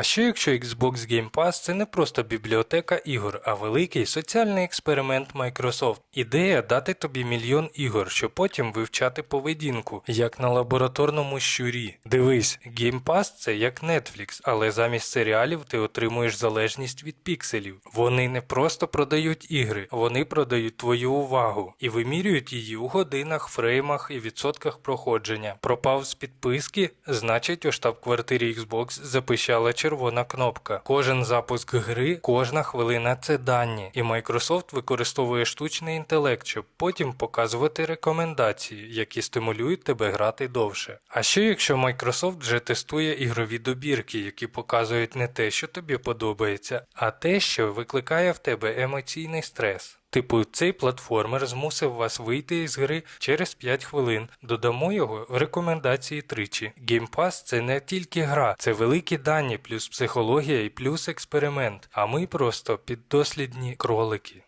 А що якщо Xbox Game Pass це не просто бібліотека ігор, а великий соціальний експеримент Microsoft? Ідея дати тобі мільйон ігор, щоб потім вивчати поведінку, як на лабораторному щурі. Дивись, Game Pass це як Netflix, але замість серіалів ти отримуєш залежність від пікселів. Вони не просто продають ігри, вони продають твою увагу і вимірюють її у годинах, фреймах і відсотках проходження. Пропав з підписки, значить у штаб-квартирі Xbox запищала червона кнопка. Кожен запуск гри, кожна хвилина це дані, і Microsoft використовує штучний інтелект, щоб потім показувати рекомендації, які стимулюють тебе грати довше. А що якщо Microsoft вже тестує ігрові добірки, які показують не те, що тобі подобається, а те, що викликає в тебе емоційний стрес? Типу, цей платформер змусив вас вийти із гри через 5 хвилин. Додамо його в рекомендації тричі. Game Pass – це не тільки гра, це великі дані, плюс психологія і плюс експеримент. А ми просто піддослідні кролики.